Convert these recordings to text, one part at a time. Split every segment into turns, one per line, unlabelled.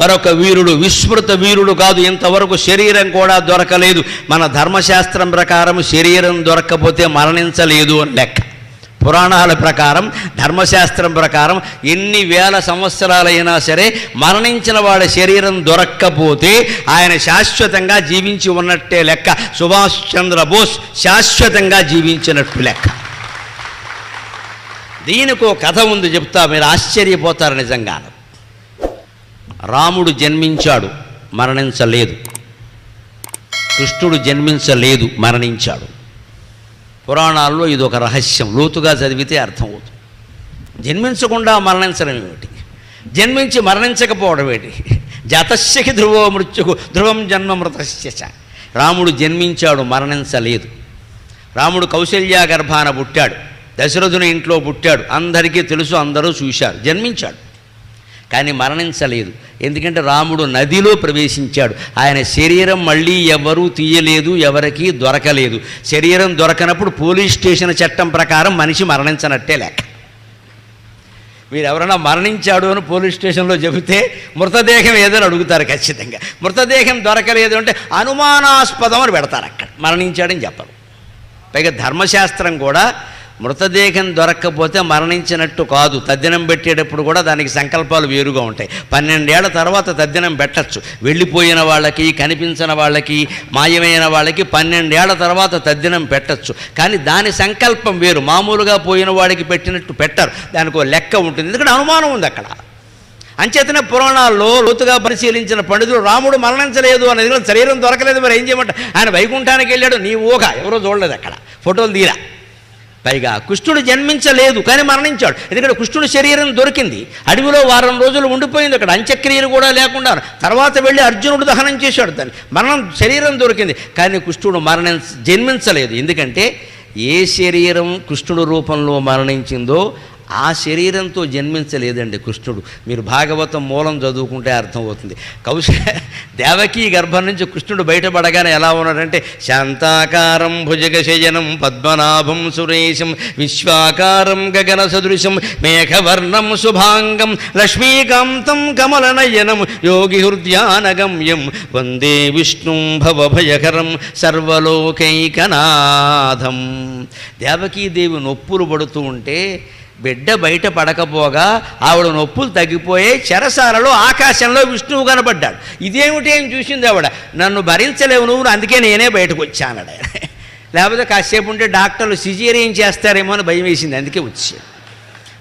మరొక వీరుడు విస్మృత వీరుడు కాదు. ఇంతవరకు శరీరం కూడా దొరకలేదు. మన ధర్మశాస్త్రం ప్రకారం శరీరం దొరకకపోతే మరణించలేదు అని లెక్క. పురాణాల ప్రకారం ధర్మశాస్త్రం ప్రకారం ఎన్ని వేల సంవత్సరాలైనా సరే మరణించిన వాడి శరీరం దొరక్కపోతే ఆయన శాశ్వతంగా జీవించి ఉన్నట్టే లెక్క. సుభాష్ చంద్రబోస్ శాశ్వతంగా జీవించినట్టు లెక్క. దీనికి ఒక కథ ఉంది చెప్తా మీరు ఆశ్చర్యపోతారు నిజంగాను. రాముడు జన్మించాడు మరణించలేదు. కృష్ణుడు జన్మించలేదు మరణించాడు. పురాణాల్లో ఇది ఒక రహస్యం. లోతుగా చదివితే అర్థమవుతుంది. జన్మించకుండా మరణించడం ఏమిటి? జన్మించి మరణించకపోవడం ఏమిటి? జాతస్యకి ధ్రువో మృత్యుకు ధ్రువం జన్మ మృతస్య రాముడు జన్మించాడు మరణించలేదు. రాముడు కౌశల్యా గర్భాన పుట్టాడు. దశరథుని ఇంట్లో పుట్టాడు. అందరికీ తెలుసు అందరూ చూశారు. జన్మించాడు. కానీ మరణించలేదు. ఎందుకంటే రాముడు నదిలో ప్రవేశించాడు. ఆయన శరీరం మళ్ళీ ఎవరూ తీయలేదు ఎవరికీ దొరకలేదు. శరీరం దొరకనప్పుడు పోలీస్ స్టేషన్ చట్టం ప్రకారం మనిషి మరణించనట్టే లెక్క మీరు ఎవరైనా మరణించాడు అని పోలీస్ స్టేషన్లో చెబితే మృతదేహం ఏదని అడుగుతారు ఖచ్చితంగా. మృతదేహం దొరకలేదు అంటే అనుమానాస్పదం అని పెడతారు అక్కడ. మరణించాడని చెప్పరు. పైగా ధర్మశాస్త్రం కూడా మృతదేహం దొరక్కపోతే మరణించినట్టు కాదు. తద్దినం పెట్టేటప్పుడు కూడా దానికి సంకల్పాలు వేరుగా ఉంటాయి. పన్నెండేళ్ళ తర్వాత తద్దినం పెట్టచ్చు. వెళ్ళిపోయిన వాళ్ళకి కనిపించిన వాళ్ళకి మాయమైన వాళ్ళకి పన్నెండేళ్ళ తర్వాత తద్దినం పెట్టచ్చు. కానీ దాని సంకల్పం వేరు. మామూలుగా పోయిన వాడికి పెట్టినట్టు పెట్టరు. దానికి ఒక లెక్క ఉంటుంది. ఎందుకంటే అనుమానం ఉంది అక్కడ. అంచేతనే పురాణాల్లో లోతుగా పరిశీలించిన పండితులు రాముడు మరణించలేదు అనేది కూడా శరీరం దొరకలేదు. మరి ఏం చేయమంటారు ఆయన వైకుంఠానికి వెళ్ళాడు. నీ ఊహ. ఎవరో చూడలేదు అక్కడ. ఫోటోలు తీరా. పైగా కృష్ణుడు జన్మించలేదు కానీ మరణించాడు. ఎందుకంటే కృష్ణుడి శరీరం దొరికింది. అడవిలో వారం రోజులు ఉండిపోయింది. అక్కడ అంత్యక్రియలు కూడా లేకుండా తర్వాత వెళ్ళి అర్జునుడు దహనం చేశాడు దాన్ని. మరణం శరీరం దొరికింది. కానీ కృష్ణుడు మరణించ జన్మించలేదు. ఎందుకంటే ఏ శరీరం కృష్ణుడు రూపంలో మరణించిందో ఆ శరీరంతో జన్మించలేదండి కృష్ణుడు. మీరు భాగవతం మూలం చదువుకుంటే అర్థమవుతుంది. కౌశ దేవకీ గర్భం నుంచి కృష్ణుడు బయటపడగానే ఎలా ఉన్నాడంటే శాంతాకారం భుజగశయనం పద్మనాభం సురేశం విశ్వాకారం గగన సదృశం మేఘవర్ణం శుభాంగం లక్ష్మీకాంతం కమలనయనం యోగి హృద్యానగమ్యం వందే విష్ణుం భవభయకరం సర్వలోకైకనాథం. దేవకీదేవి నొప్పులు పడుతూ ఉంటే బిడ్డ బయట పడకపోగా ఆవిడ నొప్పులు తగ్గిపోయే చెరసాలలో ఆకాశంలో విష్ణువు కనబడ్డాడు. ఇదేమిటి ఏం చూసింది ఆవిడ. నన్ను భరించలేవు నువ్వు అందుకే నేనే బయటకు వచ్చానడు లేకపోతే కాసేపు ఉంటే డాక్టర్లు సిజేరియన్ చేస్తారేమో అని భయం వేసింది. అందుకే వచ్చాడు.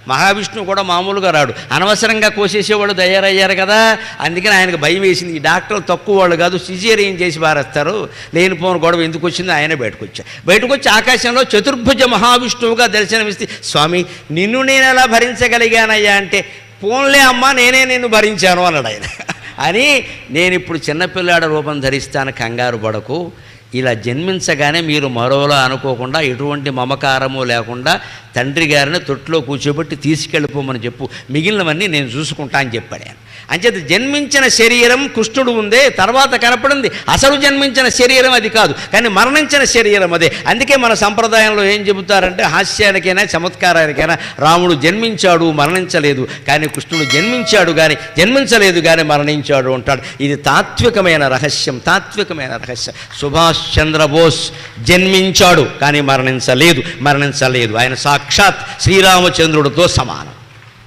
మహావిష్ణువు కూడా మామూలుగా రాడు. అనవసరంగా కోసేసేవాళ్ళు తయారయ్యారు కదా. అందుకని ఆయనకు భయం వేసింది. ఈ డాక్టర్లు తక్కువ వాళ్ళు కాదు సిజేరియన్ చేసి పారేస్తారు? లేనిపోని గొడవ ఎందుకు వచ్చిందో ఆయన బయటకు వచ్చాడు బయటకు వచ్చి ఆకాశంలో చతుర్భుజ మహావిష్ణువుగా దర్శనమిస్తే స్వామి నిన్ను నేను ఎలా భరించగలిగానయ్యా? అంటే పోన్లే అమ్మా నేనే నిన్ను భరించాను అన్నాడు ఆయన. అని నేను ఇప్పుడు చిన్నపిల్లాడ రూపం ధరిస్తాను కంగారు పడకు. ఇలా జన్మించగానే మీరు మరోలా అనుకోకుండా ఎటువంటి మమకారము లేకుండా తండ్రి గారిని తొట్టులో కూర్చోబెట్టి తీసుకెళ్ళిపోమని చెప్పు. మిగిలినవన్నీ నేను చూసుకుంటా అని చెప్పాడు అంచేత జన్మించిన శరీరం కృష్ణుడు ఉందే తర్వాత కనపడింది. అసలు జన్మించిన శరీరం అది కాదు కానీ మరణించిన శరీరం అదే. అందుకే మన సంప్రదాయంలో ఏం చెబుతారంటే హాస్యానికైనా చమత్కారానికైనా రాముడు జన్మించాడు మరణించలేదు కానీ కృష్ణుడు జన్మించాడు కానీ జన్మించలేదు కానీ మరణించాడు అంటాడు. ఇది తాత్వికమైన రహస్యం తాత్వికమైన రహస్యం. సుభాష్ చంద్రబోస్ జన్మించాడు కానీ మరణించలేదు. మరణించలేదు. ఆయన సాక్షాత్ శ్రీరామచంద్రుడితో సమానం.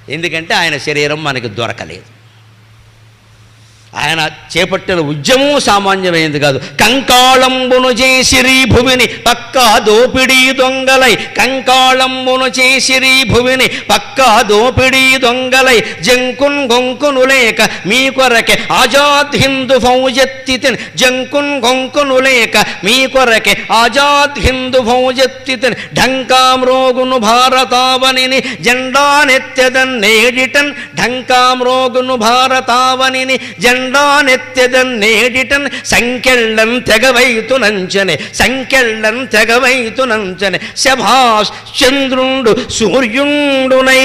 ఎందుకంటే ఆయన శరీరం మనకి దొరకలేదు. ఆయన చేపట్టిన ఉద్యమం సామాన్యమైనది కాదు. కంకాళంబును చేసిరి భువిని పక్కా దోపిడీ దొంగలై. కంకాళంబును చేసిరి భువిని పక్కా దోపిడీ దొంగలై. జంకున్ గొంకును లేక మీ కొరకే ఆజాద్ హిందూ ఫౌజెత్తితిన్. జంకున్ గొంకును లేక మీ కొరకే ఆజాద్ హిందూ ఫౌజెత్తితిన్. ఢంకామ్రోగును భారతావనిని జెండానెత్తెదన్ నేడిటన్. ఢంకామ్రోగును భారతావనిని జెండానెత్తెదన్ నేడిటన్ సంకెళ్ళం சங்கெள்ளன் సంకెళ్ళం நஞ்சனே శభాష్ చంద్రుండు సూర్యుండునై.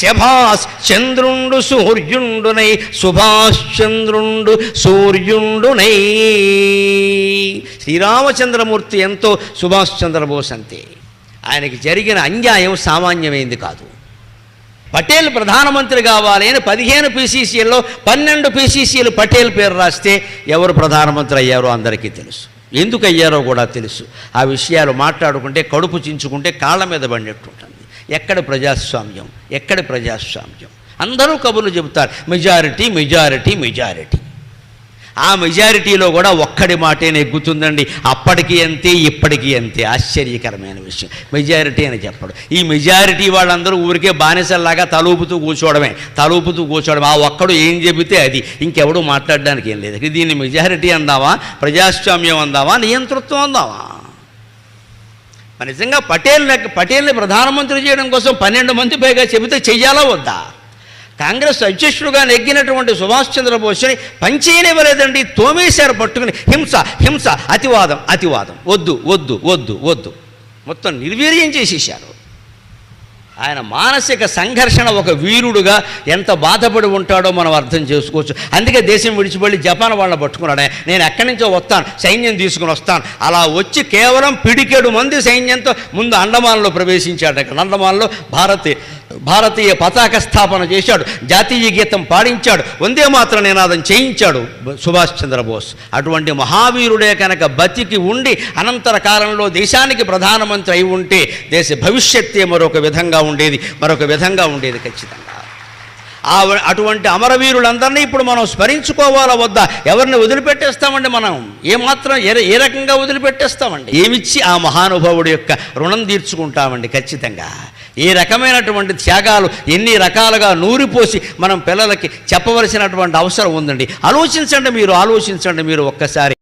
శభాస్ చంద్రుండు సూర్యుండునై సుభాష్ చంద్రుండు సూర్యుండునై. శ్రీరామచంద్రమూర్తి ఎంతో సుభాష్ చంద్రబోస్ అంతే ఆయనకి జరిగిన అన్యాయం సామాన్యమైంది కాదు. పటేల్ ప్రధానమంత్రి కావాలి అని పదిహేను పీసీసీల్లో పన్నెండు పీసీసీలు పటేల్ పేరు రాస్తే ఎవరు ప్రధానమంత్రి అయ్యారో అందరికీ తెలుసు. ఎందుకు అయ్యారో కూడా తెలుసు. ఆ విషయాలు మాట్లాడుకుంటే కడుపు చించుకుంటే కాళ్ళ మీద పడినట్టుంటుంది ఎక్కడ ప్రజాస్వామ్యం? ఎక్కడ ప్రజాస్వామ్యం? అందరూ కబుర్లు చెబుతారు. Majority majority majority. ఆ మెజారిటీలో కూడా ఒక్కడి మాటే నెగ్గుతుందండి. అప్పటికి అంతే ఇప్పటికీ అంతే. ఆశ్చర్యకరమైన విషయం. మెజారిటీ అని చెప్పడు. ఈ మెజారిటీ వాళ్ళందరూ ఊరికే బానిసల్లాగా తలూపుతూ కూర్చోవడమే. తలూపుతూ కూర్చోవడం ఆ ఒక్కడు ఏం చెబితే అది. ఇంకెవడు మాట్లాడడానికి ఏం లేదు. దీన్ని మెజారిటీ అందామా ప్రజాస్వామ్యం అందామా నియంతృత్వం అందామా మరి నిజంగా పటేల్ పటేల్ని ప్రధానమంత్రి చేయడం కోసం పన్నెండు మంది పైగా చెబితే చెయ్యాలా వద్దా? కాంగ్రెస్ అధ్యక్షుడుగా నెగ్గినటువంటి సుభాష్ చంద్రబోస్ని పంచేయనివ్వలేదండి. తోమేశారు పట్టుకుని హింస హింస అతివాదం అతివాదం. వద్దు వద్దు వద్దు వద్దు. మొత్తం నిర్వీర్యం చేసేసారు ఆయన మానసిక సంఘర్షణ ఒక వీరుడుగా ఎంత బాధపడి ఉంటాడో మనం అర్థం చేసుకోవచ్చు. అందుకే దేశం విడిచిపెళ్ళి జపాన్ వాళ్ళని పట్టుకున్నాడు నేను ఎక్కడి నుంచో వస్తాను సైన్యం తీసుకుని వస్తాను. అలా వచ్చి కేవలం పిడికేడు మంది సైన్యంతో ముందు అండమాన్లో ప్రవేశించాడు. అక్కడ అండమాన్లో భారతీయ భారతీయ పతాక స్థాపన చేశాడు జాతీయ గీతం పాడించాడు వందే మాత్రం నినాదం చేయించాడు సుభాష్ చంద్రబోస్. అటువంటి మహావీరుడే కనుక బతికి ఉండి అనంతర కాలంలో దేశానికి ప్రధానమంత్రి అయి ఉంటే దేశ భవిష్యత్తే మరొక విధంగా ఉండేది మరొక విధంగా ఉండేది ఖచ్చితంగా. ఆ అటువంటి అమరవీరులందరినీ ఇప్పుడు మనం స్మరించుకోవాలా వద్దా? ఎవరిని వదిలిపెట్టేస్తామండి మనం? ఏమాత్రం ఏ ఏ రకంగా వదిలిపెట్టేస్తామండి? ఏమిచ్చి ఆ మహానుభావుడి యొక్క రుణం తీర్చుకుంటామండి ఖచ్చితంగా? ఈ రకమైనటువంటి త్యాగాలు ఎన్ని రకాలుగా నూరిపోసి మనం పిల్లలకి చెప్పవలసినటువంటి అవసరం ఉందండి. ఆలోచించండి మీరు ఆలోచించండి మీరు ఒక్కసారి.